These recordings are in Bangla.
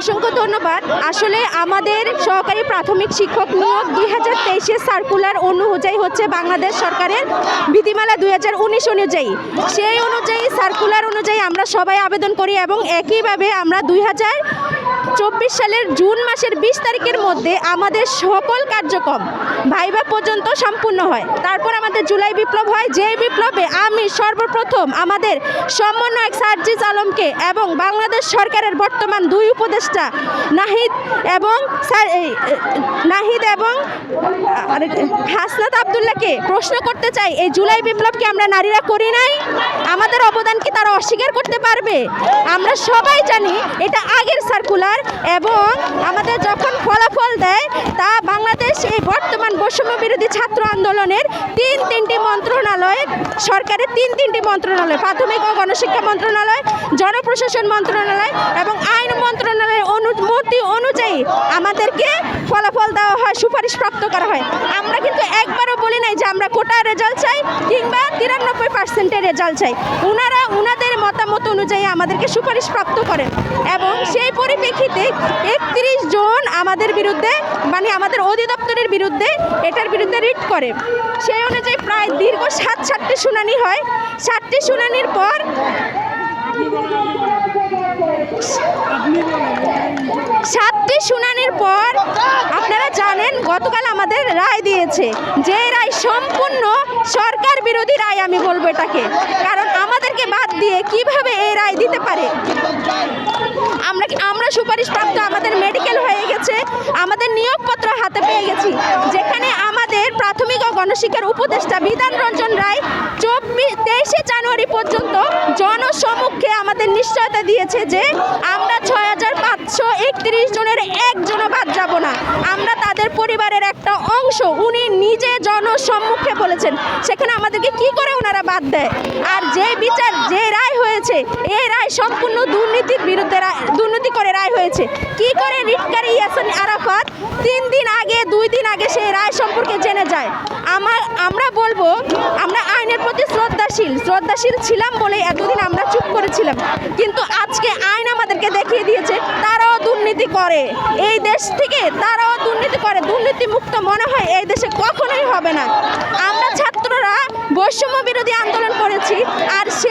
অসংখ্য ধন্যবাদ। আসলে আমাদের সহকারী প্রাথমিক শিক্ষক নিয়োগ দুই হাজার তেইশে সার্কুলার অনুযায়ী হচ্ছে বাংলাদেশ সরকারের বিধিমালা দুই হাজার উনিশ অনুযায়ী। সেই অনুযায়ী সার্কুলার অনুযায়ী আমরা সবাই আবেদন করি এবং একইভাবে আমরা দুই হাজার চব্বিশ সালের জুন মাসের বিশ তারিখের মধ্যে আমাদের সকল কার্যক্রম ভাইবা পর্যন্ত সম্পূর্ণ হয়। তারপর আমাদের জুলাই বিপ্লব হয়। যে বিপ্লবে আমি সর্বপ্রথম আমাদের সমন্বয়ক সার্জিজ আলমকে এবং বাংলাদেশ সরকারের বর্তমান দুই উপদেষ্টা নাহিদ এবং নাহিদ এবং হাসনাত আবদুল্লাহকে প্রশ্ন করতে চাই, এই জুলাই বিপ্লবকে আমরা নারীরা করি নাই? আমাদের অবদান কি তারা অস্বীকার করতে পারবে? আমরা সবাই জানি এটা আগের সার্কুলার এবং আমাদের যখন ফলাফল দেয়, তা বাংলাদেশ এই বর্তমান বৈষম্য বিরোধী ছাত্র আন্দোলনের তিন তিনটি মন্ত্রণালয়, সরকারের তিন তিনটি মন্ত্রণালয়, প্রাথমিক ও গণশিক্ষা মন্ত্রণালয়, জনপ্রশাসন মন্ত্রণালয় এবং আইন মন্ত্রণালয়ের অনুমতি অনুযায়ী আমাদেরকে ফলাফল দেওয়া হয়, সুপারিশ প্রাপ্ত করা হয়। আমরা কিন্তু একবারও বলি নাই যে আমরা কোটায় রেজাল্ট চাই কিংবা তিরানব্বই পার্সেন্টের রেজাল্ট চাই। ওনারা ওনাদের অনুযায়ী আমাদেরকে সুপারিশ প্রাপ্ত করেন এবং সেই পরিপ্রেক্ষিতে একত্রিশ জন আমাদের বিরুদ্ধে মানে আমাদের অধিদপ্তরের বিরুদ্ধে এটার বিরুদ্ধে রিট করে। সেই অনুযায়ী প্রায় দীর্ঘ সাত সাতটি শুনানি হয়। সাতটি শুনানির পর সাতটি শুনানির পর আপনারা জানেন গতকাল আমাদের রায় দিয়েছে যে রায় সম্পূর্ণ সরকার বিরোধী রায়, আমি বলব এটাকে। কারণ আমাদেরকে বাদ দিয়ে কীভাবে এই রায় দিতে পারে? আমরা আমরা সুপারিশ প্রাপ্ত আমাদের মেডিকেল হয়ে গেছে, আমাদের নিয়োগপত্র হাতে পেয়ে গেছি। যেখানে আমাদের প্রাথমিক ও গণশিক্ষার উপদেষ্টা বিধান রঞ্জন রায় চব্বিশ তেইশে জানুয়ারি পর্যন্ত জনসমক্ষে আমাদের নিশ্চয়তা দিয়েছে যে আমরা ছয় হাজার পাঁচশো একত্রিশ জনের একজনও বাদ যাব না। আমরা তাদের পরিবারের একটা অংশ, উনি নিজে জনসম্মুখে বলেছেন। সেখানে আমাদেরকে কি করে ওনারা বাদ দেয়? আর যে বিচার, যে রায় হয়েছে এই রায় সম্পূর্ণ দুর্নীতির বিরুদ্ধে দুর্নীতি করে রায় হয়েছে। কি করে রিটকারী ইয়াসিন আরাফাত তিন দিন আগে দুই দিন আগে সেই রায় সম্পর্কে জেনে যায়। আমার আমরা বলব, আমরা আইনের প্রতি শ্রদ্ধাশীল শ্রদ্ধাশীল ছিলাম বলে এতদিন আমরা চুপ করেছিলাম। কিন্তু আজকে আইন আমাদেরকে দেখিয়ে দিয়েছে, তারাও দুর্নীতি করে। এই দেশ থেকে তারাও দুর্নীতি করে। দুর্নীতি মুক্ত মনে হয় এই দেশে কখনোই হবে না। আমরা ছাত্ররা বৈষম্য বিরোধী আন্দোলন করেছি, আর বৈষম্য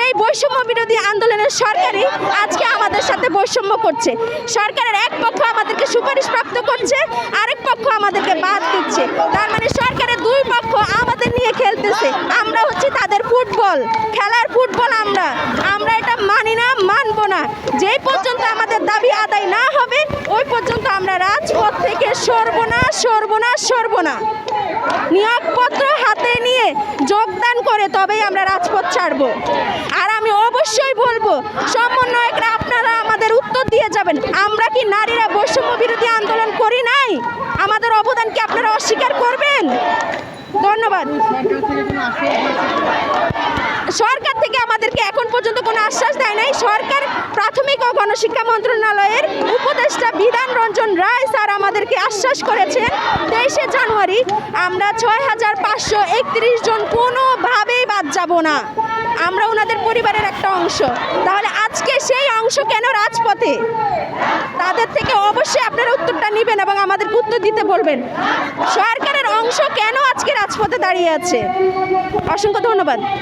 বিরোধী আন্দোলনের সরকারই আজকে আমাদের সাথে বৈষম্য করছে। সরকারের এক পক্ষ আমাদেরকে সুপারিশ প্রাপ্ত করছে, আরেক পক্ষ আমাদেরকে বাদ দিচ্ছে। তার মানে সরকারের দুই পক্ষ আমাদের নিয়ে খেলতেছে। আমরা হচ্ছে তাদের ফুটবল, খেলার ফুটবল আমরা। আমরা এটা মানি না, মানবো না। যেই পর্যন্ত আমাদের দাবি আদায় না হবে, ওই পর্যন্ত আমরা রাজপথ থেকে সরবো না সরবো না সরবো না। নিয়োগপত্র হাতে নিয়ে যোগদান করে তবেই আমরা রাজপথ ছাড়বো আর আমি অবশ্যই বলব সমন্বয়করা আপনারা আমাদের উত্তর দিয়ে যাবেন। আমরা কি নারীরা বৈষম্য বিরোধী আন্দোলন করি নাই? আমাদের অবদান কি আপনারা অস্বীকার করবেন? ধন্যবাদ। সরকার থেকে আমাদেরকে এখন পর্যন্ত কোনো আশ্বাস দেয় নাই। সরকার প্রাথমিক ও গণশিক্ষা মন্ত্রণালয়ের উপদেষ্টা বিধান রঞ্জন রায় স্যার আমাদেরকে আশ্বাস করেছেন, তেইশে জানুয়ারি আমরা ছয় হাজার পাঁচশো একত্রিশ জন কোনোভাবেই বাদ যাব না। আমরা ওনাদের পরিবারের একটা অংশ। তাহলে আজকে সেই অংশ কেন রাজপথে? তাদের থেকে অবশ্যই আপনারা উত্তরটা নেবেন এবং আমাদের উত্তর দিতে বলবেন। সরকারের অংশ কেন আজকে রাজপথে দাঁড়িয়ে আছে? অসংখ্য ধন্যবাদ।